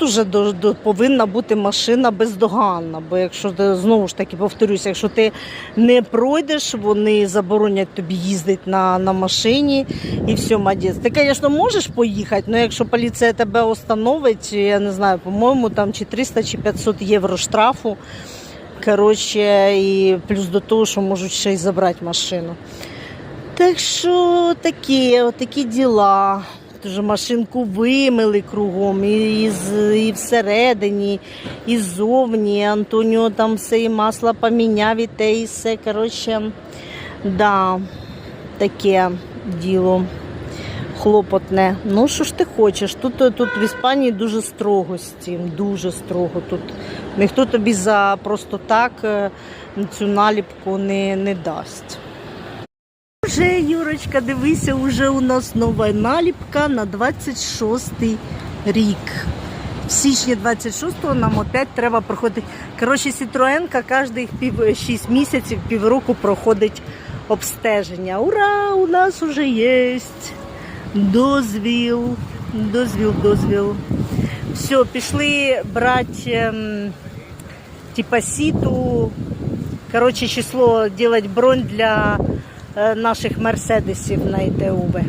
тут уже до, до, повинна бути машина бездоганна. Бо якщо ти знову ж таки повторюся, якщо ти не пройдеш, вони заборонять тобі їздити на, на машині і все, мадець. Ти, звісно, можеш поїхати, але якщо поліція тебе остановить, я не знаю, по-моєму, там чи 300 чи 500 євро штрафу. Коротше, і плюс до того, що можуть ще й забрати машину. Так що такі, такі діла. Дуже машинку вимили кругом, і, і, і всередині, і ззовні. Антоніо там все і масло поміняв, і те, і все. Коротше, да, таке діло хлопотне. Ну, що ж ти хочеш? Тут, тут в Іспанії дуже строго з цим, дуже строго. Тут ніхто тобі за просто так е, цю наліпку не, не дасть. Вже, Юрочка, дивися, вже у нас нова наліпка на 26-й рік. В січні 26-го нам опять треба проходити. Коротше, Сітроенка кожних пів 6 місяців, півроку проходить обстеження. Ура! У нас вже є дозвіл. Дозвіл, дозвіл. Все, пішли брати ем, типа сіту. Коротше, число делать бронь для наших мерседесів на ІТУБ.